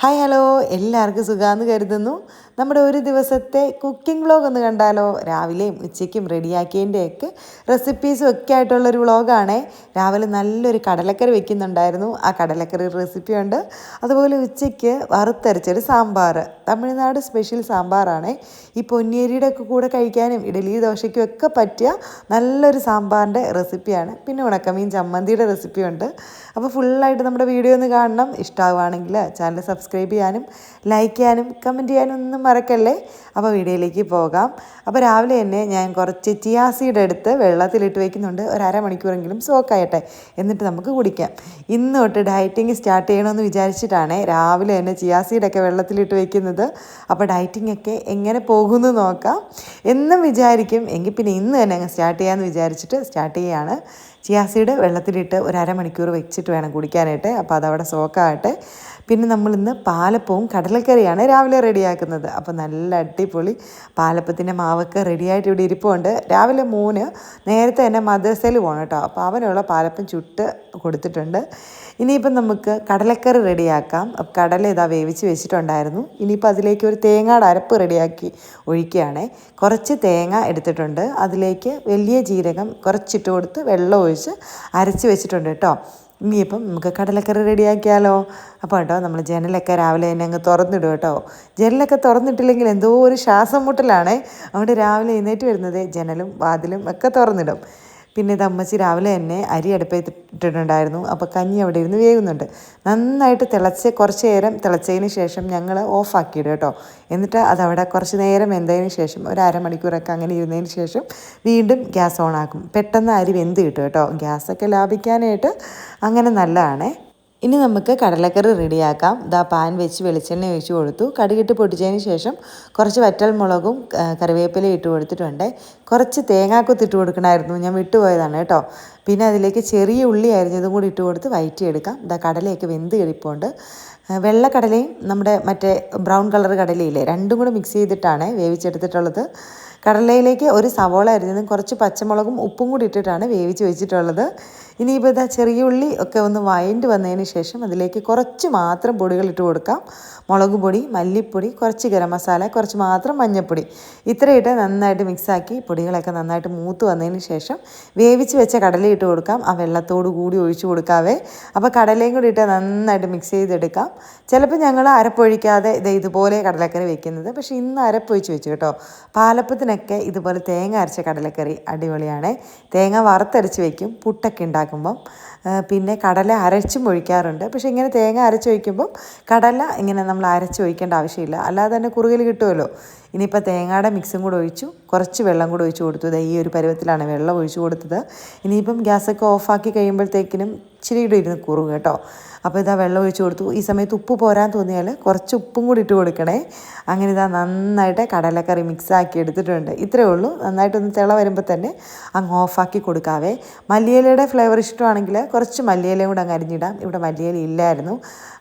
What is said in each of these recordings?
Hi hello. എല്ലാവർക്കും സുഖമാണെന്ന് കരുതുന്നു. നമ്മുടെ ഒരു ദിവസത്തെ കുക്കിംഗ് വ്ളോഗ് ഒന്ന് കണ്ടാലോ? രാവിലെയും ഉച്ചയ്ക്കും റെഡിയാക്കിയതിന്റെയൊക്കെ റെസിപ്പീസും ഒക്കെ ആയിട്ടുള്ളൊരു വ്ളോഗാണേ രാവിലെ നല്ലൊരു കടലക്കറി വെക്കുന്നുണ്ടായിരുന്നു. ആ കടലക്കറി റെസിപ്പി ഉണ്ട്. അതുപോലെ ഉച്ചയ്ക്ക് വറുത്തരച്ചൊരു സാമ്പാർ. തമിഴ്നാട് സ്പെഷ്യൽ സാമ്പാറാണേ. ഈ പൊന്നിയരിയുടെ ഒക്കെ കൂടെ കഴിക്കാനും ഇഡലി ദോശയ്ക്കും ഒക്കെ പറ്റിയ നല്ലൊരു സാമ്പാറിന്റെ റെസിപ്പിയാണ് പിന്നെ ഉണക്കമീൻ ചമ്മന്തിയുടെ റെസിപ്പിയുണ്ട് അപ്പോൾ ഫുള്ളായിട്ട് നമ്മുടെ വീഡിയോ ഒന്ന് കാണണം. ഇഷ്ടമാവുകയാണെങ്കിൽ ചാനൽ സബ്സ്ക്രൈബ് ചെയ്യാനും ലൈക്ക് ചെയ്യാനും കമന്റ് ചെയ്യാനും ഒന്നും മറക്കല്ലേ? അപ്പോൾ വീഡിയോയിലേക്ക് പോകാം. അപ്പോൾ രാവിലെ തന്നെ ഞാൻ കുറച്ച് ചിയാസീഡ് എടുത്ത് വെള്ളത്തിലിട്ട് വയ്ക്കുന്നുണ്ട് ഒരു അരമണിക്കൂറെങ്കിലും സോക്കായട്ടെ എന്നിട്ട് നമുക്ക് കുടിക്കാം. ഇന്ന് തൊട്ട് ഡയറ്റിങ് സ്റ്റാർട്ട് ചെയ്യണമെന്ന് വിചാരിച്ചിട്ടാണ് രാവിലെ തന്നെ ചിയാസീഡൊക്കെ വെള്ളത്തിലിട്ട് വയ്ക്കുന്നത് അപ്പോൾ ഡയറ്റിംഗ് ഒക്കെ എങ്ങനെ പോകുമെന്ന് നോക്കാം. എന്നും വിചാരിക്കും. എങ്കിൽ പിന്നെ ഇന്ന് തന്നെ അങ്ങ് സ്റ്റാർട്ട് ചെയ്യാമെന്ന് വിചാരിച്ചിട്ട് സ്റ്റാർട്ട് ചെയ്യുകയാണ്. ചിയാസീഡ് വെള്ളത്തിലിട്ട് ഒരു അരമണിക്കൂർ വെച്ചിട്ട് വേണം കുടിക്കാനായിട്ട്. അപ്പോൾ അതവിടെ സോക്കാകട്ടെ. പിന്നെ നമ്മളിന്ന് പാലപ്പവും കടലക്കറിയാണ് രാവിലെ റെഡിയാക്കുന്നത്. അപ്പോൾ നല്ല അടിപൊളി പാലപ്പത്തിന്റെ മാവൊക്കെ റെഡിയായിട്ട് ഇവിടെ ഇരിപ്പുണ്ട്. രാവിലെ മൂന്ന് നേരത്തെ തന്നെ മദ്രസയിൽ പോകണം കേട്ടോ. അപ്പോൾ അവനുള്ള പാലപ്പം ചുട്ട് കൊടുത്തിട്ടുണ്ട്. ഇനിയിപ്പം നമുക്ക് കടലക്കറി റെഡിയാക്കാം. കടല ഇതാ വേവിച്ച് വെച്ചിട്ടുണ്ടായിരുന്നു. ഇനിയിപ്പോൾ അതിലേക്ക് ഒരു തേങ്ങയുടെ അരപ്പ് റെഡിയാക്കി ഒഴിക്കുകയാണ്. കുറച്ച് തേങ്ങ എടുത്തിട്ടുണ്ട്. അതിലേക്ക് വലിയ ജീരകം കുറച്ചിട്ട് കൊടുത്ത് വെള്ളം ഒഴിച്ച് അരച്ച് വെച്ചിട്ടുണ്ട് കേട്ടോ. ഇനിയിപ്പം നമുക്ക് കടലക്കറി റെഡിയാക്കിയാലോ. അപ്പോൾ കേട്ടോ നമ്മൾ ജനലൊക്കെ രാവിലെ തന്നെ അങ്ങ് തുറന്നിടും കേട്ടോ. ജനലൊക്കെ തുറന്നിട്ടില്ലെങ്കിൽ എന്തോ ഒരു ശ്വാസം മുട്ടലാണ്. അതുകൊണ്ട് രാവിലെ എഴുന്നേറ്റ് വരുന്നത് ജനലും വാതിലും ഒക്കെ തുറന്നിടും. പിന്നെ ഇത് അമ്മച്ചി രാവിലെ തന്നെ അരി അടുപ്പിട്ടിട്ടുണ്ടായിരുന്നു അപ്പോൾ കഞ്ഞി അവിടെ ഇരുന്ന് വേകുന്നുണ്ട് നന്നായിട്ട് തിളച്ച് കുറച്ച് നേരം തിളച്ചതിന് ശേഷം ഞങ്ങൾ ഓഫാക്കിയിടും കേട്ടോ. എന്നിട്ട് അതവിടെ കുറച്ച് നേരം വെന്തതിന് ശേഷം ഒരു അരമണിക്കൂറൊക്കെ അങ്ങനെ ഇരുന്നതിന് ശേഷം വീണ്ടും ഗ്യാസ് ഓണാക്കും പെട്ടെന്ന് അരി വെന്ത് കിട്ടും കേട്ടോ. ഗ്യാസൊക്കെ ലാഭിക്കാനായിട്ട് അങ്ങനെ നല്ലതാണേ. ഇനി നമുക്ക് കടലക്കറി റെഡിയാക്കാം. ദാ പാൻ വെച്ച് വെളിച്ചെണ്ണ ഒഴിച്ച് കൊടുത്തു. കടുകിട്ട് പൊട്ടിച്ചതിന് ശേഷം കുറച്ച് വറ്റൽ മുളകും കറിവേപ്പില ഇട്ട് കൊടുത്തിട്ടുണ്ട്. കുറച്ച് തേങ്ങാക്കൊത്ത് ഇട്ട് കൊടുക്കണമായിരുന്നു. ഞാൻ വിട്ടുപോയതാണ് കേട്ടോ. പിന്നെ അതിലേക്ക് ചെറിയ ഉള്ളി അരിഞ്ഞതും കൂടി ഇട്ട് കൊടുത്ത് വയറ്റിയെടുക്കാം. ഇതാ കടലയൊക്കെ വെന്ത് കിളിപ്പുണ്ട് വെള്ളക്കടലയും നമ്മുടെ മറ്റേ ബ്രൗൺ കളർ കടലയില്ലേ രണ്ടും കൂടെ മിക്സ് ചെയ്തിട്ടാണ് വേവിച്ചെടുത്തിട്ടുള്ളത്. കടലയിലേക്ക് ഒരു സവോള അരിഞ്ഞതും കുറച്ച് പച്ചമുളകും ഉപ്പും കൂടി ഇട്ടിട്ടാണ് വേവിച്ച് വെച്ചിട്ടുള്ളത്. ഇനിയിപ്പോൾ ഇതാ ചെറിയ ഉള്ളി ഒക്കെ ഒന്ന് വഴണ്ട് വന്നതിന് ശേഷം അതിലേക്ക് കുറച്ച് മാത്രം പൊടികൾ ഇട്ട് കൊടുക്കാം. മുളക് പൊടി മല്ലിപ്പൊടി കുറച്ച് ഗരം മസാല കുറച്ച് മാത്രം മഞ്ഞൾപ്പൊടി. ഇത്രയിട്ട് നന്നായിട്ട് മിക്സാക്കി പൊടികളൊക്കെ നന്നായിട്ട് മൂത്ത് വന്നതിന് ശേഷം വേവിച്ച് വെച്ച കടല ഇട്ട് കൊടുക്കാം. ആ വെള്ളത്തോട് കൂടി ഒഴിച്ചു കൊടുക്കാവേ. അപ്പോൾ കടലയും കൂടി ഇട്ട് നന്നായിട്ട് മിക്സ് ചെയ്തെടുക്കാം. ചിലപ്പോൾ ഞങ്ങൾ അരപ്പൊഴിക്കാതെ ഇത് ഇതുപോലെ കടലക്കറി വെക്കുന്നത്. പക്ഷേ ഇന്ന് അരപ്പൊഴിച്ച് വെച്ചു കേട്ടോ. പാലപ്പത്തിനൊക്കെ ഇതുപോലെ തേങ്ങ അരച്ച കടലക്കറി അടിപൊളിയാണ്. തേങ്ങ വറുത്തരച്ച് വെക്കും. പുട്ടൊക്കെ ഉണ്ടാക്കുമ്പം പിന്നെ കടല അരച്ചും ഒഴിക്കാറുണ്ട്. പക്ഷേ ഇങ്ങനെ തേങ്ങ അരച്ചൊഴിക്കുമ്പം കടല ഇങ്ങനെ നമ്മൾ അരച്ച് ഒഴിക്കേണ്ട ആവശ്യമില്ല. അല്ലാതെ തന്നെ കുറുകൽ കിട്ടുമല്ലോ. ഇനിയിപ്പോൾ തേങ്ങയുടെ മിക്സും കൂടെ ഒഴിച്ചു കുറച്ച് വെള്ളം കൂടെ ഒഴിച്ച് കൊടുത്തു. ഈ ഒരു പരുവത്തിലാണ് വെള്ളം ഒഴിച്ചു കൊടുത്തത്. ഇനിയിപ്പം ഗ്യാസൊക്കെ ഓഫാക്കി കഴിയുമ്പോഴത്തേക്കിനും ഇച്ചിരി കൂടെ ഇരുന്ന് കുറുകും കേട്ടോ. അപ്പോൾ ഇതാ വെള്ളം ഒഴിച്ച് കൊടുത്തു. ഈ സമയത്ത് ഉപ്പ് പോരാൻ തോന്നിയാൽ കുറച്ച് ഉപ്പും കൂടി ഇട്ട് കൊടുക്കണേ. അങ്ങനെ ഇതാ നന്നായിട്ട് കടലക്കറി മിക്സ് ആക്കി എടുത്തിട്ടുണ്ട്. ഇത്രയേ ഉള്ളൂ. നന്നായിട്ടൊന്ന് തിള വരുമ്പോൾ തന്നെ അങ്ങ് ഓഫാക്കി കൊടുക്കാവേ. മല്ലിയിലയുടെ ഫ്ലേവർ ഇഷ്ടമാണെങ്കിൽ കുറച്ച് മല്ലിയിലയും കൂടെ അങ്ങ് അരിഞ്ഞിടാം. ഇവിടെ മല്ലിയില ഇല്ലായിരുന്നു.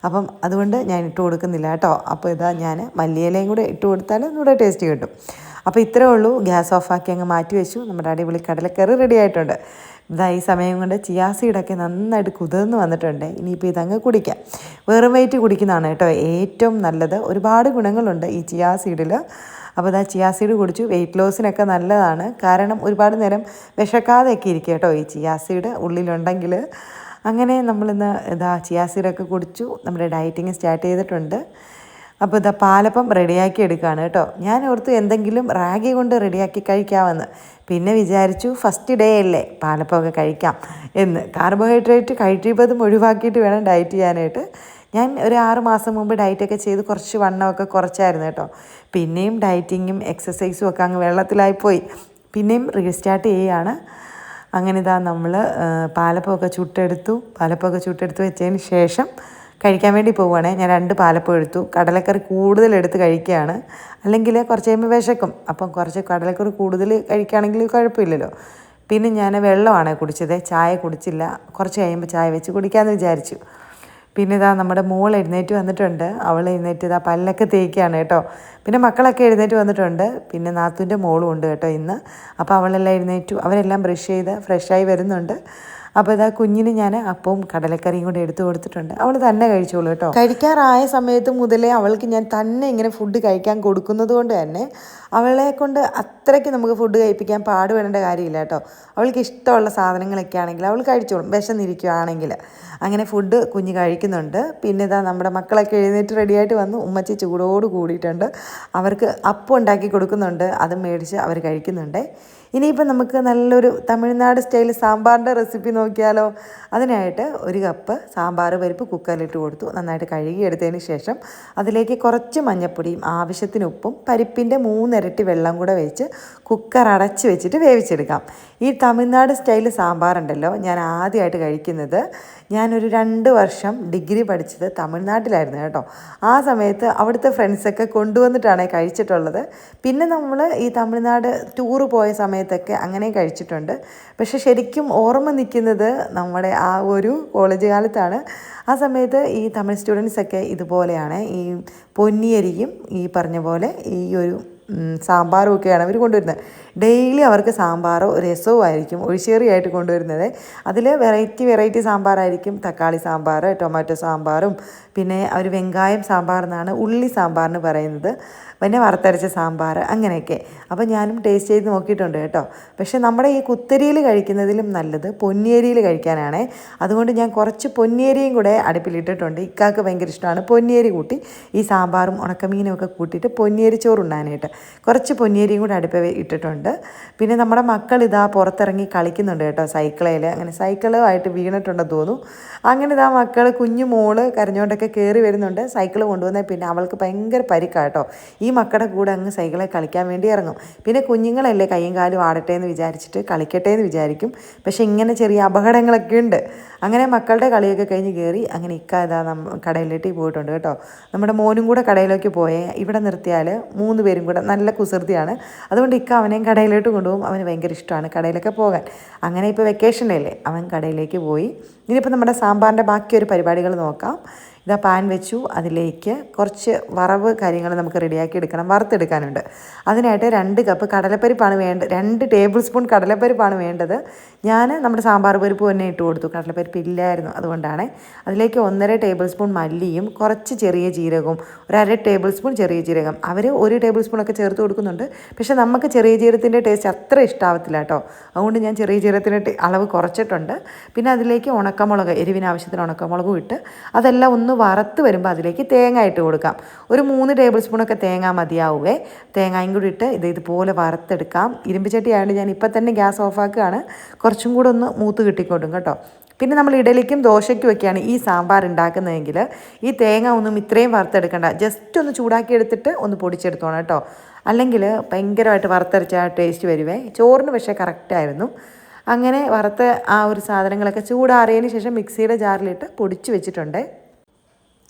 അപ്പം അതുകൊണ്ട് ഞാൻ ഇട്ട് കൊടുക്കുന്നില്ല കേട്ടോ. അപ്പോൾ ഇതാ ഞാൻ മല്ലിയിലയും കൂടെ ഇട്ട് കൊടുത്താൽ ഒന്നുകൂടെ ടേസ്റ്റ് കിട്ടും. അപ്പോൾ ഇത്രയേ ഉള്ളൂ. ഗ്യാസ് ഓഫാക്കി അങ്ങ് മാറ്റി വെച്ചു. നമ്മുടെ അടിപൊളി കടലക്കറി റെഡി ആയിട്ടുണ്ട്. ഇതാ ഈ സമയം കൊണ്ട് ചിയാസീഡൊക്കെ നന്നായിട്ട് കുതിർന്ന് വന്നിട്ടുണ്ട്. ഇനിയിപ്പോൾ ഇതങ്ങ് കുടിക്കാം. വെറും വെയിറ്റ് കുടിക്കുന്നതാണ് കേട്ടോ ഏറ്റവും നല്ലത്. ഒരുപാട് ഗുണങ്ങളുണ്ട് ഈ ചിയാസീഡിൽ. അപ്പോൾ ഇതാ ചിയാസീഡ് കുടിച്ചു. വെയിറ്റ് ലോസിനൊക്കെ നല്ലതാണ്. കാരണം ഒരുപാട് നേരം വിശക്കാതെയൊക്കെ ഇരിക്കുക കേട്ടോ ഈ ചിയാസീഡ് ഉള്ളിലുണ്ടെങ്കിൽ. അങ്ങനെ നമ്മളിന്ന് ഇതാ ചിയാസീഡൊക്കെ കുടിച്ചു. നമ്മുടെ ഡയറ്റിങ് സ്റ്റാർട്ട് ചെയ്തിട്ടുണ്ട്. അപ്പോൾ ഇതാ പാലപ്പം റെഡിയാക്കി എടുക്കുകയാണ് കേട്ടോ. ഞാൻ ഓർത്തു എന്തെങ്കിലും റാഗി കൊണ്ട് റെഡിയാക്കി കഴിക്കാമെന്ന്. പിന്നെ വിചാരിച്ചു ഫസ്റ്റ് ഡേ അല്ലേ പാലപ്പമൊക്കെ കഴിക്കാം എന്ന്. കാർബോഹൈഡ്രേറ്റ് കഴിച്ചതും ഒഴിവാക്കിയിട്ട് വേണം ഡയറ്റ് ചെയ്യാനായിട്ട്. ഞാൻ ഒരു ആറ് മാസം മുമ്പ് ഡയറ്റൊക്കെ ചെയ്ത് കുറച്ച് വണ്ണമൊക്കെ കുറച്ചായിരുന്നു കേട്ടോ. പിന്നെയും ഡയറ്റിങ്ങും എക്സസൈസും ഒക്കെ അങ്ങ് വെള്ളത്തിലായിപ്പോയി പിന്നെയും റീസ്റ്റാർട്ട് ചെയ്യുകയാണ് അങ്ങനെ ഇതാ നമ്മൾ പാലപ്പമൊക്കെ ചുട്ടെടുത്തു. പാലപ്പമൊക്കെ ചുട്ടെടുത്ത് വെച്ചതിന് ശേഷം കഴിക്കാൻ വേണ്ടി പോവുകയാണേ. ഞാൻ രണ്ട് പാലപ്പം എടുത്തു. കടലക്കറി കൂടുതൽ എടുത്ത് കഴിക്കുകയാണ്. അല്ലെങ്കിൽ കുറച്ച് കഴിയുമ്പോൾ വിശക്കും. അപ്പം കുറച്ച് കടലക്കറി കൂടുതൽ കഴിക്കുകയാണെങ്കിൽ കുഴപ്പമില്ലല്ലോ. പിന്നെ ഞാൻ വെള്ളമാണ് കുടിച്ചത്. ചായ കുടിച്ചില്ല. കുറച്ച് കഴിയുമ്പോൾ ചായ വെച്ച് കുടിക്കാമെന്ന് വിചാരിച്ചു. പിന്നെ ഇതാ നമ്മുടെ മോൾ എഴുന്നേറ്റ് വന്നിട്ടുണ്ട്. അവൾ എഴുന്നേറ്റ് ഇതാ പല്ലൊക്കെ തേക്കുകയാണ് കേട്ടോ. പിന്നെ മക്കളൊക്കെ എഴുന്നേറ്റ് വന്നിട്ടുണ്ട്. പിന്നെ നാത്തുന്റെ മോളും ഉണ്ട് കേട്ടോ ഇന്ന്. അപ്പോൾ അവളെല്ലാം എഴുന്നേറ്റു. അവരെല്ലാം ബ്രഷ് ചെയ്ത് ഫ്രഷായി വരുന്നുണ്ട്. അപ്പോൾ ഇതാ കുഞ്ഞിന് ഞാൻ അപ്പവും കടലക്കറിയും കൂടെ എടുത്തു കൊടുത്തിട്ടുണ്ട്. അവൾ തന്നെ കഴിച്ചോളൂ കേട്ടോ. കഴിക്കാറായ സമയത്ത് മുതലേ അവൾക്ക് ഞാൻ തന്നെ ഇങ്ങനെ ഫുഡ് കഴിക്കാൻ കൊടുക്കുന്നത് കൊണ്ട് തന്നെ അവളെ കൊണ്ട് അത്രയ്ക്ക് നമുക്ക് ഫുഡ് കഴിപ്പിക്കാൻ പാടുപെടേണ്ട കാര്യമില്ല കേട്ടോ. അവൾക്ക് ഇഷ്ടമുള്ള സാധനങ്ങളൊക്കെ ആണെങ്കിൽ അവൾ കഴിച്ചോളും. വിശന്നിരിക്കുകയാണെങ്കിൽ അങ്ങനെ ഫുഡ് കുഞ്ഞ് കഴിക്കുന്നുണ്ട്. പിന്നെ ഇതാ നമ്മുടെ മക്കളൊക്കെ എഴുന്നേറ്റ് റെഡിയായിട്ട് വന്ന്. ഉമ്മച്ചി ചൂടോട് കൂടിയിട്ടുണ്ട്. അവർക്ക് അപ്പം ഉണ്ടാക്കി കൊടുക്കുന്നുണ്ട്. അത് മേടിച്ച് അവർ കഴിക്കുന്നുണ്ട്. ഇനിയിപ്പോൾ നമുക്ക് നല്ലൊരു തമിഴ്നാട് സ്റ്റൈൽ സാമ്പാറിന്റെ റെസിപ്പി നോക്കിയാലോ? അതിനായിട്ട് ഒരു കപ്പ് സാമ്പാർ പരിപ്പ് കുക്കറിലിട്ട് കൊടുത്തു. നന്നായിട്ട് കഴുകിയെടുത്തതിന് ശേഷം അതിലേക്ക് കുറച്ച് മഞ്ഞപ്പൊടിയും ആവശ്യത്തിന് ഉപ്പും പരിപ്പിന്റെ മൂന്നിരട്ടി വെള്ളം കൂടെ വെച്ച് കുക്കർ അടച്ച് വെച്ചിട്ട് വേവിച്ചെടുക്കാം. ഈ തമിഴ്നാട് സ്റ്റൈൽ സാമ്പാറുണ്ടല്ലോ ഞാൻ ആദ്യമായിട്ട് കഴിക്കുന്നത്. ഞാനൊരു രണ്ട് വർഷം ഡിഗ്രി പഠിച്ചത് തമിഴ്നാട്ടിലായിരുന്നു കേട്ടോ. ആ സമയത്ത് അവിടുത്തെ ഫ്രണ്ട്സൊക്കെ കൊണ്ടുവന്നിട്ടാണ് കഴിച്ചിട്ടുള്ളത്. പിന്നെ നമ്മൾ ഈ തമിഴ്നാട് ടൂറ് പോയ സമയത്തൊക്കെ അങ്ങനെ കഴിച്ചിട്ടുണ്ട്. പക്ഷെ ശരിക്കും ഓർമ്മ നിൽക്കുന്നത് നമ്മുടെ ആ ഒരു കോളേജ് കാലത്താണ്. ആ സമയത്ത് ഈ തമിഴ് സ്റ്റുഡൻസൊക്കെ ഇതുപോലെയാണ്. ഈ പൊന്നിയരിയും ഈ പറഞ്ഞ പോലെ ഈ ഒരു സാമ്പാറും ഒക്കെയാണ് അവർ കൊണ്ടുവരുന്നത്. ഡെയിലി അവർക്ക് സാമ്പാറോ രസവും ആയിരിക്കും ഒഴിച്ചേറിയായിട്ട് കൊണ്ടുവരുന്നത്. അതിൽ വെറൈറ്റി വെറൈറ്റി സാമ്പാറായിരിക്കും. തക്കാളി സാമ്പാർ ടൊമാറ്റോ സാമ്പാറും പിന്നെ അവർ വെങ്കായം സാമ്പാർ എന്നാണ് ഉള്ളി സാമ്പാറിന് പറയുന്നത്. പിന്നെ വറുത്തരച്ച സാമ്പാർ അങ്ങനെയൊക്കെ. അപ്പോൾ ഞാനും ടേസ്റ്റ് ചെയ്ത് നോക്കിയിട്ടുണ്ട് കേട്ടോ. പക്ഷേ നമ്മുടെ ഈ കുത്തരിയിൽ കഴിക്കുന്നതിലും നല്ലത് പൊന്നിയരിയിൽ കഴിക്കാനാണേ. അതുകൊണ്ട് ഞാൻ കുറച്ച് പൊന്നിയരിയും കൂടെ അടുപ്പിലിട്ടിട്ടുണ്ട്. ഇക്കാക്ക് ഭയങ്കര ഇഷ്ടമാണ് പൊന്നിയരി കൂട്ടി. ഈ സാമ്പാറും ഉണക്കമീനും ഒക്കെ കൂട്ടിയിട്ട് പൊന്നിയരി ചോറ് ഉണ്ടാനായിട്ട് കുറച്ച് പൊന്നിയരിയും കൂടെ അടുപ്പ് ഇട്ടിട്ടുണ്ട്. പിന്നെ നമ്മുടെ മക്കൾ ഇതാ പുറത്തിറങ്ങി കളിക്കുന്നുണ്ട് കേട്ടോ സൈക്കിളയിൽ അങ്ങനെ സൈക്കിളുമായിട്ട് വീണിട്ടുണ്ടെന്ന് തോന്നുന്നു അങ്ങനെ ഇതാ മക്കൾ കുഞ്ഞു മോൾ കരഞ്ഞുകൊണ്ടൊക്കെ കയറി വരുന്നുണ്ട്. സൈക്കിൾ കൊണ്ടുവന്നാൽ പിന്നെ അവൾക്ക് ഭയങ്കര പരിക്കാട്ടോ മക്കളുടെ കൂടെ അങ്ങ് സൈക്കിളിൽ കളിക്കാൻ വേണ്ടി ഇറങ്ങും. പിന്നെ കുഞ്ഞുങ്ങളല്ലേ കൈയും കാലും ആടട്ടെ എന്ന് വിചാരിച്ചിട്ട് കളിക്കട്ടെ എന്ന് വിചാരിക്കും. പക്ഷേ ഇങ്ങനെ ചെറിയ അപകടങ്ങളൊക്കെ ഉണ്ട്. അങ്ങനെ മക്കളുടെ കളിയൊക്കെ കഴിഞ്ഞ് കയറി അങ്ങനെ ഇക്ക ഇതാ കടയിലേക്ക് പോയിട്ടുണ്ട് കേട്ടോ. നമ്മുടെ മോനും കൂടെ കടയിലേക്ക് പോയേ. ഇവിടെ നിർത്തിയാൽ മൂന്ന് പേരും കൂടെ നല്ല കുസൃതിയാണ്. അതുകൊണ്ട് ഇക്ക അവനെയും കടയിലോട്ട് കൊണ്ടുപോകും. അവന് ഭയങ്കര ഇഷ്ടമാണ് കടയിലൊക്കെ പോകാൻ. അങ്ങനെ ഇപ്പോൾ വെക്കേഷനല്ലേ അവൻ കടയിലേക്ക് പോയി. ഇനിയിപ്പോൾ നമ്മുടെ സാമ്പാറിന്റെ ബാക്കി ഒരു പരിപാടികൾ നോക്കാം. ഇതാ പാൻ വെച്ചു അതിലേക്ക് കുറച്ച് വറവ് കാര്യങ്ങൾ നമുക്ക് റെഡിയാക്കി എടുക്കണം. വറുത്തെടുക്കാനുണ്ട്. അതിനായിട്ട് രണ്ട് കപ്പ് കടലപ്പരിപ്പാണ് വേണ്ടത് രണ്ട് ടേബിൾ സ്പൂൺ കടലപ്പരിപ്പാണ് വേണ്ടത്. ഞാൻ നമ്മുടെ സാമ്പാർ പരിപ്പ് തന്നെ ഇട്ട് കൊടുത്തു. കടലപ്പരിപ്പ് ഇല്ലായിരുന്നു അതുകൊണ്ടാണ്. അതിലേക്ക് ഒന്നര ടേബിൾ സ്പൂൺ മല്ലിയും കുറച്ച് ചെറിയ ജീരകവും ഒരു അര ടേബിൾ സ്പൂൺ ചെറിയ ജീരകം. അവർ ഒരു ടേബിൾ സ്പൂണൊക്കെ ചേർത്ത് കൊടുക്കുന്നുണ്ട്. പക്ഷെ നമുക്ക് ചെറിയ ജീരകത്തിന്റെ ടേസ്റ്റ് അത്ര ഇഷ്ടാവത്തില്ല കേട്ടോ. അതുകൊണ്ട് ഞാൻ ചെറിയ ജീരകത്തിന്റെ അളവ് കുറച്ചിട്ടുണ്ട്. പിന്നെ അതിലേക്ക് ഉണക്കമുളക് എരിവിന് ആവശ്യത്തിന് ഉണക്കമുളകും ഇട്ട് അതെല്ലാം ഒന്ന് വറുത്ത് വരുമ്പോൾ അതിലേക്ക് തേങ്ങ ഇട്ട് കൊടുക്കാം. ഒരു മൂന്ന് ടേബിൾ സ്പൂണൊക്കെ തേങ്ങ മതിയാവുമേ തേങ്ങയും കൂടി ഇട്ട് ഇത് ഇതുപോലെ വറുത്തെടുക്കാം. ഇരുമ്പ് ചട്ടി ആയതുകൊണ്ട് ഞാൻ ഇപ്പം തന്നെ ഗ്യാസ് ഓഫാക്കുകയാണ്. കുറച്ചും കൂടെ ഒന്ന് മൂത്ത് കിട്ടിക്കോട്ടും കേട്ടോ. പിന്നെ നമ്മൾ ഇഡലിക്കും ദോശയ്ക്കും ഒക്കെയാണ് ഈ സാമ്പാർ ഉണ്ടാക്കുന്നതെങ്കിൽ ഈ തേങ്ങ ഒന്നും ഇത്രയും വറുത്തെടുക്കണ്ട. ജസ്റ്റ് ഒന്ന് ചൂടാക്കി എടുത്തിട്ട് ഒന്ന് പൊടിച്ചെടുത്തോണം കേട്ടോ. അല്ലെങ്കിൽ ഭയങ്കരമായിട്ട് വറുത്തരച്ച ടേസ്റ്റ് വരുവേ. ചോറിന് പക്ഷേ കറക്റ്റായിരുന്നു അങ്ങനെ വറുത്ത ആ ഒരു സാധനങ്ങളൊക്കെ ചൂടാറിയതിന് ശേഷം മിക്സിയുടെ ജാറിലിട്ട് പൊടിച്ച് വെച്ചിട്ടുണ്ട്.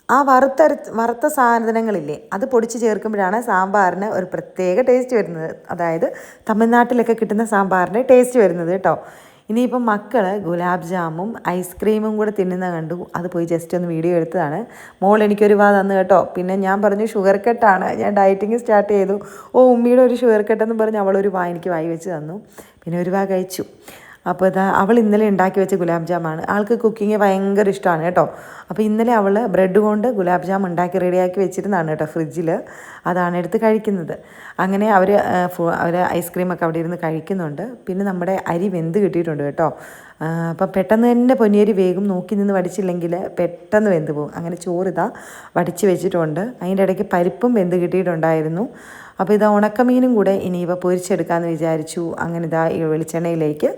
ആ വറുത്തര വറുത്ത സാധനങ്ങളില്ലേ അത് പൊടിച്ച് ചേർക്കുമ്പോഴാണ് സാമ്പാറിന് ഒരു പ്രത്യേക ടേസ്റ്റ് വരുന്നത്. അതായത് തമിഴ്നാട്ടിലൊക്കെ കിട്ടുന്ന സാമ്പാറിന്റെ ടേസ്റ്റ് വരുന്നത് കേട്ടോ. ഇനിയിപ്പം മക്കൾ ഗുലാബ് ജാമും ഐസ്ക്രീമും കൂടെ തിന്നുന്ന കണ്ടു. അത് പോയി ജസ്റ്റ് ഒന്ന് വീഡിയോ എടുത്തതാണ്. മോൾ എനിക്കൊരു വാ തന്നു കേട്ടോ. പിന്നെ ഞാൻ പറഞ്ഞു ഷുഗർ കട്ടാണ് ഞാൻ ഡയറ്റിങ് സ്റ്റാർട്ട് ചെയ്തു. ഓ ഉമ്മിയുടെ ഒരു ഷുഗർ കട്ടെന്ന് പറഞ്ഞ് അവളൊരു വാ എനിക്ക് വായി വെച്ച് തന്നു. പിന്നെ ഒരു വാ കഴിച്ചു. അപ്പോൾ ഇതാ അവൾ ഇന്നലെ ഉണ്ടാക്കി വെച്ച ഗുലാബ് ജാമാണ്. ആൾക്ക് കുക്കിങ് ഭയങ്കര ഇഷ്ടമാണ് കേട്ടോ. അപ്പോൾ ഇന്നലെ അവൾ ബ്രെഡ് കൊണ്ട് ഗുലാബ് ജാം ഉണ്ടാക്കി റെഡിയാക്കി വെച്ചിരുന്നതാണ് കേട്ടോ ഫ്രിഡ്ജിൽ അതാണ് എടുത്ത് കഴിക്കുന്നത്. അങ്ങനെ അവർ അവർ ഐസ്ക്രീമൊക്കെ അവിടെ ഇരുന്ന് കഴിക്കുന്നുണ്ട്. പിന്നെ നമ്മുടെ അരി വെന്ത് കിട്ടിയിട്ടുണ്ട് കേട്ടോ. അപ്പം പെട്ടെന്ന് തന്നെ പൊന്നിയരി വേഗം നോക്കി നിന്ന് വടിച്ചില്ലെങ്കിൽ പെട്ടെന്ന് വെന്ത് പോകും. അങ്ങനെ ചോറിതാ വടിച്ച് വെച്ചിട്ടുണ്ട്. അതിന്റെ ഇടയ്ക്ക് പരിപ്പും വെന്ത് കിട്ടിയിട്ടുണ്ടായിരുന്നു. അപ്പോൾ ഇത് ഉണക്കമീനും കൂടെ ഇനി ഇവ പൊരിച്ചെടുക്കാമെന്ന് വിചാരിച്ചു. അങ്ങനെ ഇതാ ഈ വെളിച്ചെണ്ണയിലേക്ക്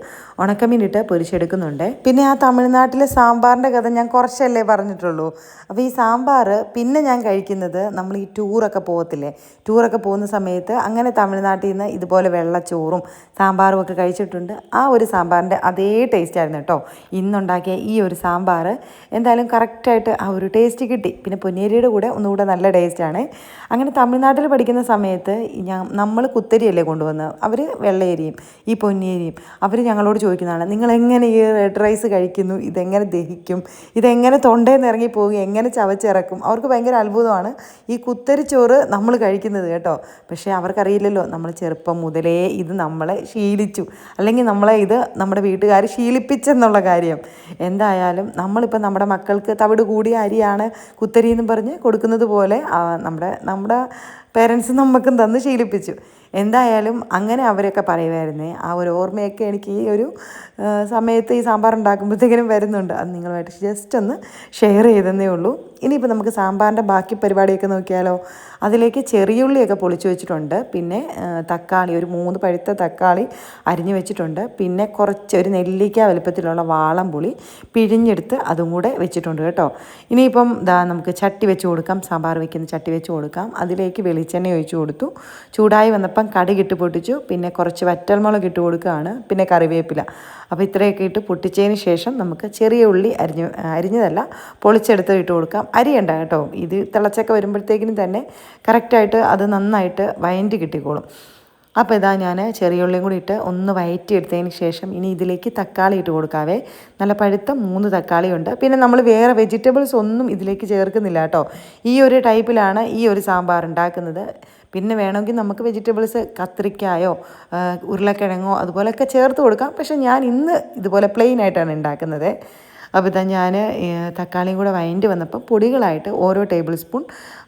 ഉണക്കമീൻ ഇട്ട് പൊരിച്ചെടുക്കുന്നുണ്ട്. പിന്നെ ആ തമിഴ്നാട്ടിലെ സാമ്പാറിന്റെ കഥ ഞാൻ കുറച്ചല്ലേ പറഞ്ഞിട്ടുള്ളൂ. അപ്പോൾ ഈ സാമ്പാർ പിന്നെ ഞാൻ കഴിക്കുന്നത് നമ്മൾ ഈ ടൂറൊക്കെ പോകത്തില്ലേ? ടൂറൊക്കെ പോകുന്ന സമയത്ത് അങ്ങനെ തമിഴ്നാട്ടിൽ നിന്ന് ഇതുപോലെ വെള്ളച്ചോറും സാമ്പാറും ഒക്കെ കഴിച്ചിട്ടുണ്ട്. ആ ഒരു സാമ്പാറിന്റെ അതേ ടേസ്റ്റ് ആയിരുന്നു കേട്ടോ. ഇന്നുണ്ടാക്കിയ ഈ ഒരു സാമ്പാർ എന്തായാലും കറക്റ്റായിട്ട് ആ ഒരു ടേസ്റ്റ് കിട്ടി. പിന്നെ പൊന്നേരിയുടെ കൂടെ ഒന്നുകൂടെ നല്ല ടേസ്റ്റാണ് അങ്ങനെ തമിഴ്നാട്ടിൽ പഠിക്കുന്ന സമയത്ത് ഞാൻ നമ്മൾ കുത്തരിയല്ലേ കൊണ്ടുവന്നത് അവർ വെള്ളയരിയും ഈ പൊന്നിയരിയും അവർ ഞങ്ങളോട് ചോദിക്കുന്നതാണ് നിങ്ങൾ എങ്ങനെ ഈ റെഡ് റൈസ് കഴിക്കുന്നു? ഇതെങ്ങനെ ദഹിക്കും? ഇതെങ്ങനെ തൊണ്ടയിൽ നിന്ന് ഇറങ്ങി പോകും? എങ്ങനെ ചവച്ചിറക്കും? അവർക്ക് ഭയങ്കര അത്ഭുതമാണ് ഈ കുത്തരിച്ചോറ് നമ്മൾ കഴിക്കുന്നത് കേട്ടോ. പക്ഷേ അവർക്കറിയില്ലല്ലോ നമ്മൾ ചെറുപ്പം മുതലേ ഇത് നമ്മളെ ശീലിച്ചു. അല്ലെങ്കിൽ നമ്മളെ ഇത് നമ്മുടെ വീട്ടുകാർ ശീലിപ്പിച്ചെന്നുള്ള കാര്യം. എന്തായാലും നമ്മളിപ്പോൾ നമ്മുടെ മക്കൾക്ക് തവിട് കൂടിയ അരിയാണ് കുത്തരി എന്നും പറഞ്ഞ് കൊടുക്കുന്നത് പോലെ നമ്മുടെ നമ്മുടെ പേരൻസ് നമുക്കും തന്ന് ശീലിപ്പിച്ചു. എന്തായാലും അങ്ങനെ അവരൊക്കെ പറയുമായിരുന്നേ ആ ഒരു ഓർമ്മയൊക്കെ എനിക്ക് ഈ ഒരു സമയത്ത് ഈ സാമ്പാർ ഉണ്ടാക്കുമ്പോഴത്തേക്കിനും വരുന്നുണ്ട്. അത് നിങ്ങളുമായിട്ട് ജസ്റ്റ് ഒന്ന് ഷെയർ ചെയ്തെന്നേ ഉള്ളൂ. ഇനിയിപ്പോൾ നമുക്ക് സാമ്പാറിന്റെ ബാക്കി പരിപാടിയൊക്കെ നോക്കിയാലോ? അതിലേക്ക് ചെറിയുള്ളിയൊക്കെ പൊളിച്ചു വെച്ചിട്ടുണ്ട്. പിന്നെ തക്കാളി ഒരു മൂന്ന് പഴുത്ത തക്കാളി അരിഞ്ഞു വെച്ചിട്ടുണ്ട്. പിന്നെ കുറച്ച് ഒരു നെല്ലിക്ക വലുപ്പത്തിലുള്ള വാളം പുളി പിഴിഞ്ഞെടുത്ത് അതും കൂടെ വെച്ചിട്ടുണ്ട് കേട്ടോ. ഇനിയിപ്പം നമുക്ക് ചട്ടി വെച്ച് കൊടുക്കാം. സാമ്പാർ വെക്കുന്ന ചട്ടി വെച്ച് കൊടുക്കാം. അതിലേക്ക് വെളിച്ചെണ്ണ ഒഴിച്ച് കൊടുത്തു. ചൂടായി വന്നപ്പം കടുകിട്ട് പൊട്ടിച്ചു. പിന്നെ കുറച്ച് വറ്റൽമുളക് ഇട്ട് കൊടുക്കുകയാണ്. പിന്നെ കറിവേപ്പില. അപ്പോൾ ഇത്രയൊക്കെ ഇട്ട് പൊട്ടിച്ചതിന് ശേഷം നമുക്ക് ചെറിയ ഉള്ളി അരിഞ്ഞ് അരിഞ്ഞതല്ല പൊളിച്ചെടുത്ത് ഇട്ട് കൊടുക്കാം. അരിയണ്ട കേട്ടോ. ഇത് തിളച്ചൊക്കെ വരുമ്പോഴത്തേക്കിനും തന്നെ കറക്റ്റായിട്ട് അത് നന്നായിട്ട് വയന്റ് കിട്ടിക്കോളും. അപ്പോൾ ഇതാ ഞാൻ ചെറിയ ഉള്ളിയും കൂടി ഇട്ട് ഒന്ന് വയറ്റി എടുത്തതിന് ശേഷം ഇനി ഇതിലേക്ക് തക്കാളി ഇട്ട് കൊടുക്കാവേ. നല്ല പഴുത്ത മൂന്ന് തക്കാളിയുണ്ട്. പിന്നെ നമ്മൾ വേറെ വെജിറ്റബിൾസ് ഒന്നും ഇതിലേക്ക് ചേർക്കുന്നില്ല കേട്ടോ. ഈ ഒരു ടൈപ്പിലാണ് ഈ ഒരു സാമ്പാർ ഉണ്ടാക്കുന്നത്. പിന്നെ വേണമെങ്കിൽ നമുക്ക് വെജിറ്റബിൾസ് കത്രിക്കായോ ഉരുളക്കിഴങ്ങോ അതുപോലെയൊക്കെ ചേർത്ത് കൊടുക്കാം. പക്ഷേ ഞാൻ ഇന്ന് ഇതുപോലെ പ്ലെയിൻ ആയിട്ടാണ് ഉണ്ടാക്കുന്നത്. അപ്പോൾ ഇതാ ഞാൻ തക്കാളിയും കൂടെ വയന്റ് വന്നപ്പോൾ പൊടികളായിട്ട് ഓരോ ടേബിൾ സ്പൂൺ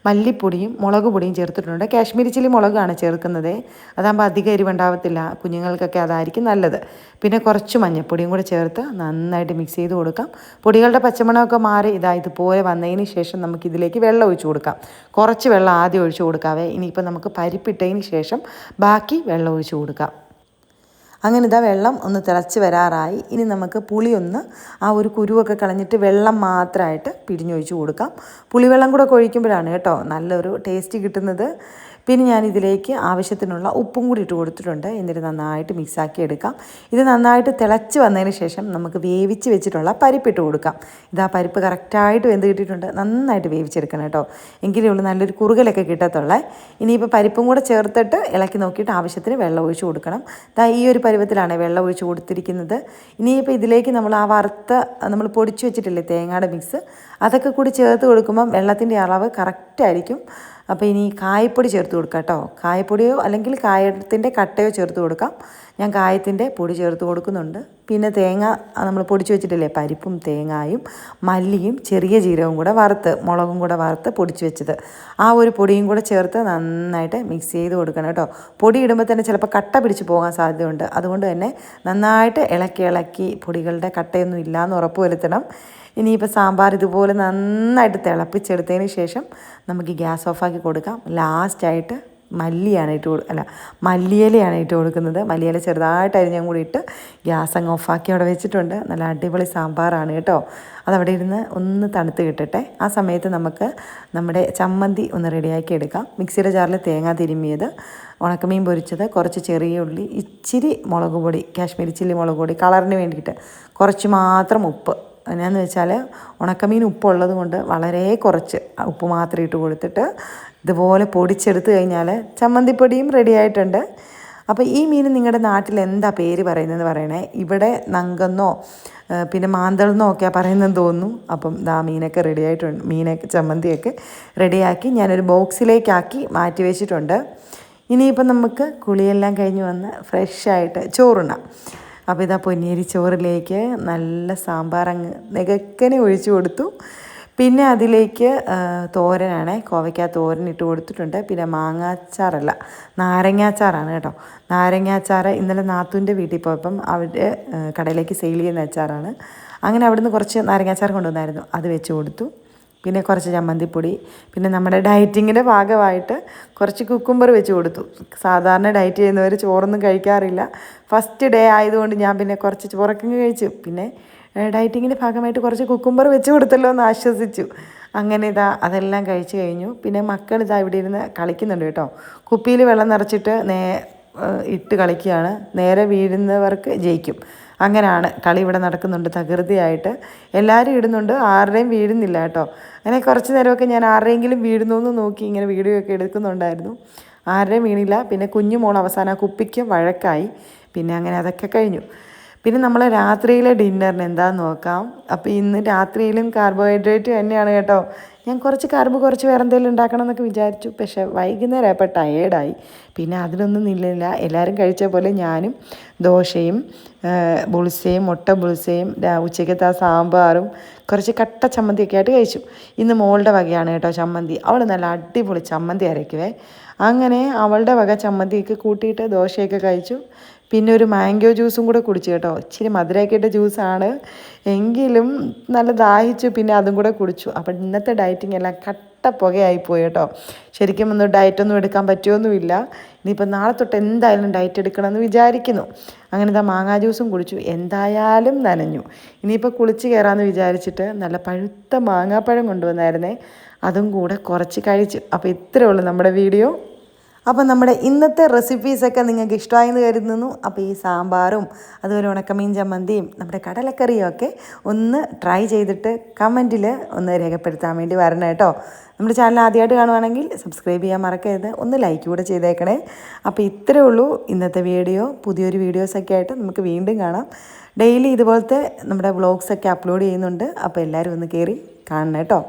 മല്ലിപ്പൊടിയും മുളക് പൊടിയും ചേർത്തിട്ടുണ്ട്. കാശ്മീരി ചില്ലി മുളകാണ് ചേർക്കുന്നത്. അതാകുമ്പോൾ അധികം എരിവുണ്ടാവത്തില്ല. കുഞ്ഞുങ്ങൾക്കൊക്കെ അതായിരിക്കും നല്ലത്. പിന്നെ കുറച്ച് മഞ്ഞൾപ്പൊടിയും കൂടെ ചേർത്ത് നന്നായിട്ട് മിക്സ് ചെയ്ത് കൊടുക്കാം. പൊടികളുടെ പച്ചമണമൊക്കെ മാറി ഇതാ ഇതുപോലെ വന്നതിന് ശേഷം നമുക്ക് ഇതിലേക്ക് വെള്ളം ഒഴിച്ചു കൊടുക്കാം. കുറച്ച് വെള്ളം ആദ്യം ഒഴിച്ചു കൊടുക്കാവേ. ഇനിയിപ്പോൾ നമുക്ക് പരിപ്പിട്ടതിന് ശേഷം ബാക്കി വെള്ളം ഒഴിച്ചു കൊടുക്കാം. അങ്ങനെ ഇതാ വെള്ളം ഒന്ന് തിളച്ച് വരാറായി. ഇനി നമുക്ക് പുളിയൊന്ന് ആ ഒരു കുരുവൊക്കെ കളഞ്ഞിട്ട് വെള്ളം മാത്രമായിട്ട് പിഴിഞ്ഞൊഴിച്ച് കൊടുക്കാം. പുളിവെള്ളം കൂടെ ഒക്കെ ഒഴിക്കുമ്പോഴാണ് കേട്ടോ നല്ലൊരു ടേസ്റ്റ് കിട്ടുന്നത്. പിന്നെ ഞാൻ ഇതിലേക്ക് ആവശ്യത്തിനുള്ള ഉപ്പും കൂടി ഇട്ട് കൊടുത്തിട്ടുണ്ട്. എന്നിട്ട് നന്നായിട്ട് മിക്സാക്കി എടുക്കാം. ഇത് നന്നായിട്ട് തിളച്ച് വന്നതിന് ശേഷം നമുക്ക് വേവിച്ച് വെച്ചിട്ടുള്ള പരിപ്പ് ഇട്ട് കൊടുക്കാം. ഇതാ പരിപ്പ് കറക്റ്റായിട്ട് വെന്ത് കിട്ടിയിട്ടുണ്ട്. നന്നായിട്ട് വേവിച്ചെടുക്കണം കേട്ടോ. എങ്കിലേ ഉള്ളൂ നല്ലൊരു കുറുകലൊക്കെ കിട്ടത്തുള്ളേ. ഇനിയിപ്പോൾ പരിപ്പും കൂടെ ചേർത്തിട്ട് ഇളക്കി നോക്കിയിട്ട് ആവശ്യത്തിന് വെള്ളം ഒഴിച്ച് കൊടുക്കണം. ഇതാ ഈ ഒരു പരുവത്തിലാണ് വെള്ളം ഒഴിച്ച് കൊടുത്തിരിക്കുന്നത്. ഇനിയിപ്പോൾ ഇതിലേക്ക് നമ്മൾ ആ വറുത്ത നമ്മൾ പൊടിച്ച് വെച്ചിട്ടില്ലേ തേങ്ങയുടെ മിക്സ് അതൊക്കെ കൂടി ചേർത്ത് കൊടുക്കുമ്പം വെള്ളത്തിന്റെ അളവ് കറക്റ്റായിരിക്കും അപ്പോൾ ഇനി കായപ്പൊടി ചേർത്ത് കൊടുക്കാം കേട്ടോ. കായപ്പൊടിയോ അല്ലെങ്കിൽ കായത്തിന്റെ കട്ടയോ ചേർത്ത് കൊടുക്കാം. ഞാൻ കായത്തിന്റെ പൊടി ചേർത്ത് കൊടുക്കുന്നുണ്ട്. പിന്നെ തേങ്ങ നമ്മൾ പൊടിച്ച് വെച്ചിട്ടില്ലേ പരിപ്പും തേങ്ങായും മല്ലിയും ചെറിയ ജീരകവും കൂടെ വറുത്ത് മുളകും കൂടെ വറുത്ത് പൊടിച്ച് വെച്ചത്. ആ ഒരു പൊടിയും കൂടെ ചേർത്ത് നന്നായിട്ട് മിക്സ് ചെയ്ത് കൊടുക്കണം കേട്ടോ. പൊടി ഇടുമ്പോൾ തന്നെ ചിലപ്പോൾ കട്ട പിടിച്ച് പോകാൻ സാധ്യതയുണ്ട്. അതുകൊണ്ട് തന്നെ നന്നായിട്ട് ഇളക്കി ഇളക്കി പൊടികളുടെ കട്ടയൊന്നും ഇല്ലയെന്ന് ഉറപ്പ് വരുത്തണം. ഇനിയിപ്പോൾ സാമ്പാർ ഇതുപോലെ നന്നായിട്ട് തിളപ്പിച്ചെടുത്തതിന് ശേഷം നമുക്ക് ഗ്യാസ് ഓഫാക്കി കൊടുക്കാം. ലാസ്റ്റായിട്ട് മല്ലിയാണ് ഇട്ട് കൊടു അല്ല മല്ലിയിലയാണ് ഇട്ട് കൊടുക്കുന്നത്. മല്ലിയില ചെറുതായിട്ട് അരിഞ്ഞും കൂടി ഇട്ട് ഗ്യാസ് അങ്ങ് ഓഫാക്കി അവിടെ വെച്ചിട്ടുണ്ട്. നല്ല അടിപൊളി സാമ്പാറാണ് കേട്ടോ. അതവിടെ ഇരുന്ന് ഒന്ന് തണുത്ത് കിട്ടട്ടെ. ആ സമയത്ത് നമുക്ക് നമ്മുടെ ചമ്മന്തി ഒന്ന് റെഡിയാക്കി എടുക്കാം. മിക്സിയുടെ ജാറിൽ തേങ്ങ തിരുമ്മിയത് ഉണക്കമീൻ പൊരിച്ചത് കുറച്ച് ചെറിയ ഉള്ളി ഇച്ചിരി മുളക് പൊടി കാശ്മീരി ചില്ലി മുളക് പൊടി കളറിന് വേണ്ടിയിട്ട് കുറച്ച് മാത്രം ഉപ്പ്. എന്നാന്ന് വെച്ചാൽ ഉണക്കമീൻ ഉപ്പുള്ളത് കൊണ്ട് വളരെ കുറച്ച് ഉപ്പ് മാത്രം ഇട്ട് കൊടുത്തിട്ട് ഇതുപോലെ പൊടിച്ചെടുത്ത് കഴിഞ്ഞാൽ ചമ്മന്തിപ്പൊടിയും റെഡി ആയിട്ടുണ്ട്. അപ്പോൾ ഈ മീൻ നിങ്ങളുടെ നാട്ടിൽ എന്താ പേര് പറയുന്നതെന്ന് പറയണേ? ഇവിടെ നങ്കെന്നോ പിന്നെ മാന്തളെന്നോ ഒക്കെ പറയുന്നതെന്ന് തോന്നുന്നു. അപ്പം ദാ മീനൊക്കെ റെഡി ആയിട്ടുണ്ട്. മീനൊക്കെ ചമ്മന്തിയൊക്കെ റെഡിയാക്കി ഞാനൊരു ബോക്സിലേക്കാക്കി മാറ്റി വെച്ചിട്ടുണ്ട്. ഇനിയിപ്പം നമുക്ക് കുളിയെല്ലാം കഴിഞ്ഞ് വന്ന് ഫ്രഷായിട്ട് ചോറുണ്ണാം. അപ്പോൾ ഇതാ പൊന്നിയരി ചോറിലേക്ക് നല്ല സാമ്പാർ അങ്ങ് നികക്കനെ ഒഴിച്ചു കൊടുത്തു. പിന്നെ അതിലേക്ക് തോരനാണ്. കോവയ്ക്ക തോരൻ ഇട്ട് കൊടുത്തിട്ടുണ്ട്. പിന്നെ മാങ്ങാച്ചാറല്ല നാരങ്ങാച്ചാറാണ് കേട്ടോ. നാരങ്ങാച്ചാറ് ഇന്നലെ നാത്തൂന്റെ വീട്ടിൽ പോയപ്പം അവിടെ കടയിലേക്ക് സെയിൽ ചെയ്യുന്ന അച്ചാറാണ്. അങ്ങനെ അവിടുന്ന് കുറച്ച് നാരങ്ങാച്ചാർ കൊണ്ടുവന്നായിരുന്നു. അത് വെച്ച് കൊടുത്തു. പിന്നെ കുറച്ച് ചമ്മന്തിപ്പൊടി പിന്നെ നമ്മുടെ ഡയറ്റിങ്ങിന്റെ ഭാഗമായിട്ട് കുറച്ച് കുക്കുംബർ വെച്ച് കൊടുത്തു. സാധാരണ ഡയറ്റ് ചെയ്യുന്നവർ ചോറൊന്നും കഴിക്കാറില്ല. ഫസ്റ്റ് ഡേ ആയതുകൊണ്ട് ഞാൻ പിന്നെ കുറച്ച് ചോറൊക്കെ കഴിച്ചു. പിന്നെ ഡയറ്റിങ്ങിന്റെ ഭാഗമായിട്ട് കുറച്ച് കുക്കുംബർ വെച്ച് കൊടുത്തല്ലോ എന്ന് ആശ്വസിച്ചു. അങ്ങനെ ഇതാ അതെല്ലാം കഴിച്ചു കഴിഞ്ഞു. പിന്നെ മക്കൾ ഇതാ ഇവിടെ ഇരുന്ന് കളിക്കുന്നുണ്ട് കേട്ടോ. കുപ്പിയിൽ വെള്ളം നിറച്ചിട്ട് നേ ഇട്ട് കളിക്കുകയാണ്. നേരെ വീഴുന്നവർക്ക് ജയിക്കും. അങ്ങനെയാണ് കളി ഇവിടെ നടക്കുന്നുണ്ട് തകൃതിയായിട്ട്. എല്ലാവരും ഇടുന്നുണ്ട്. ആരുടെയും വീഴുന്നില്ല കേട്ടോ. അങ്ങനെ കുറച്ച് നേരമൊക്കെ ഞാൻ ആരുടെയെങ്കിലും വീഴുന്നു എന്ന് നോക്കി ഇങ്ങനെ വീഡിയോ ഒക്കെ എടുക്കുന്നുണ്ടായിരുന്നു. ആരുടെയും വീണില്ല. പിന്നെ കുഞ്ഞു മോൾ അവസാനം ആ കുപ്പിക്ക് വഴക്കായി. പിന്നെ അങ്ങനെ അതൊക്കെ കഴിഞ്ഞു. പിന്നെ നമ്മൾ രാത്രിയിലെ ഡിന്നറിന് എന്താന്ന് നോക്കാം? അപ്പോൾ ഇന്ന് രാത്രിയിലും കാർബോഹൈഡ്രേറ്റ് തന്നെയാണ് കേട്ടോ. ഞാൻ കുറച്ച് കാർബ് കുറച്ച് വേറെ എന്തെങ്കിലും ഉണ്ടാക്കണം എന്നൊക്കെ വിചാരിച്ചു. പക്ഷേ വൈകുന്നേരം ആയപ്പോൾ ടയേർഡായി പിന്നെ അതിനൊന്നും നിന്നില്ല എല്ലാവരും കഴിച്ച പോലെ ഞാനും ദോശയും ബുൾസയും മുട്ട ബുൾസയും രാ- ഉച്ചയ്ക്കത്തെ സാമ്പാറും കുറച്ച് കട്ട ചമ്മന്തിയൊക്കെ ആയിട്ട് കഴിച്ചു. ഇന്ന് മോളുടെ വകയാണ് കേട്ടോ ചമ്മന്തി. അവൾ നല്ല അടിപൊളി ചമ്മന്തി അരയ്ക്കുവേ. അങ്ങനെ അവളുടെ വക ചമ്മന്തിയൊക്കെ കൂട്ടിയിട്ട് ദോശയൊക്കെ കഴിച്ചു. പിന്നെ ഒരു മാംഗോ ജ്യൂസും കൂടെ കുടിച്ചു കേട്ടോ. ഇച്ചിരി മധുരമൊക്കെ ജ്യൂസാണ്. എങ്കിലും നല്ല ദാഹിച്ചു പിന്നെ അതും കൂടെ കുടിച്ചു. അപ്പം ഇന്നത്തെ ഡയറ്റിംഗ് എല്ലാം കട്ട പുകയായിപ്പോയി കേട്ടോ. ശരിക്കും ഒന്ന് ഡയറ്റൊന്നും എടുക്കാൻ പറ്റുമൊന്നുമില്ല ഇനിയിപ്പോൾ നാളെ തൊട്ട് എന്തായാലും ഡയറ്റ് എടുക്കണമെന്ന് വിചാരിക്കുന്നു. അങ്ങനെ ഇതാ മാങ്ങാ ജ്യൂസും കുടിച്ചു. എന്തായാലും നനഞ്ഞു. ഇനിയിപ്പോൾ കുളിച്ച് കയറാമെന്ന് വിചാരിച്ചിട്ട് നല്ല പഴുത്ത മാങ്ങാപ്പഴം കൊണ്ടുവന്നായിരുന്നേ. അതും കൂടെ കുറച്ച് കഴിച്ചു. അപ്പോൾ ഇത്രയേ ഉള്ളൂ നമ്മുടെ വീഡിയോ. അപ്പോൾ നമ്മുടെ ഇന്നത്തെ റെസിപ്പീസൊക്കെ നിങ്ങൾക്ക് ഇഷ്ടമായെന്ന് കരുതുന്നു. അപ്പോൾ ഈ സാമ്പാറും അതുപോലെ ഉണക്കമീൻ ചമ്മന്തിയും നമ്മുടെ കടലക്കറിയും ഒക്കെ ഒന്ന് ട്രൈ ചെയ്തിട്ട് കമന്റിൽ ഒന്ന് രേഖപ്പെടുത്താൻ വേണ്ടി വരണം കേട്ടോ. നമ്മുടെ ചാനൽ ആദ്യമായിട്ട് കാണുവാണെങ്കിൽ സബ്സ്ക്രൈബ് ചെയ്യാൻ മറക്കരുത്. ഒന്ന് ലൈക്ക് കൂടെ ചെയ്തേക്കണേ. അപ്പോൾ ഇത്രയേ ഉള്ളൂ ഇന്നത്തെ വീഡിയോ പുതിയൊരു വീഡിയോസൊക്കെ ആയിട്ട് നമുക്ക് വീണ്ടും കാണാം. ഡെയിലി ഇതുപോലത്തെ നമ്മുടെ വ്ളോഗ്സൊക്കെ അപ്ലോഡ് ചെയ്യുന്നുണ്ട്. അപ്പോൾ എല്ലാവരും ഒന്ന് കയറി കാണണം കേട്ടോ.